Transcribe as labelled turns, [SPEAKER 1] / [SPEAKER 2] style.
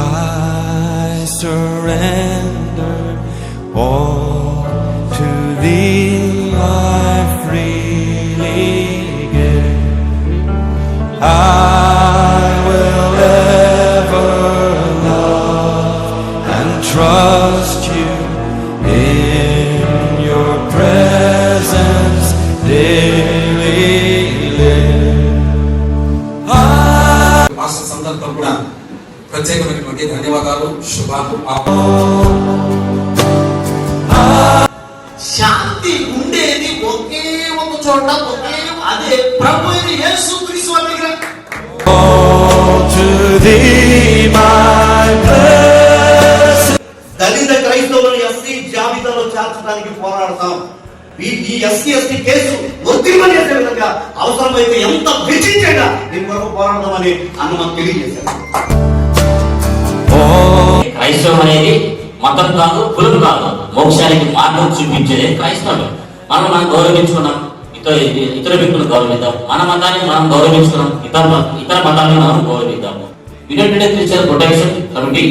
[SPEAKER 1] I surrender all to thee, I freely give. I will ever love and trust you in your presence daily.
[SPEAKER 2] ప్రత్యేకమైనటువంటి ధన్యవాదాలు శుభాలు
[SPEAKER 3] శాంతి ఉండేది ఒకే ఒక చోట ఒకే అదే ప్రభు యేసు క్రీస్తు దగ్గర.
[SPEAKER 4] దళిత క్రైస్తవులను ఎస్సీ జాబితాలో చేర్చడానికి పోరాడతాం. ఈ ఈ ఎస్సీ ఎస్టీ కేసు ఒత్తిడి చేసే విధంగా అవసరమైతే ఎంత వెచ్చించగా దీని కొరకు పోరాడదామని అన్న మాకు తెలియజేశారు
[SPEAKER 5] క్రైస్తవం అనేది మతం కాదు కులం కాదు. మోక్షానికి మార్గం చూపించేది క్రైస్తవం మనం మనం గౌరవించుకున్నాం. ఇతర ఇతర వ్యక్తులను గౌరవిద్దాం. మన మతాన్ని మనం గౌరవించుకున్నాం. ఇతర ఇతర మతాన్ని మనం గౌరవిద్దాం యునైటెడ్ క్రిస్టియన్ ప్రొటెక్షన్ కమిటీ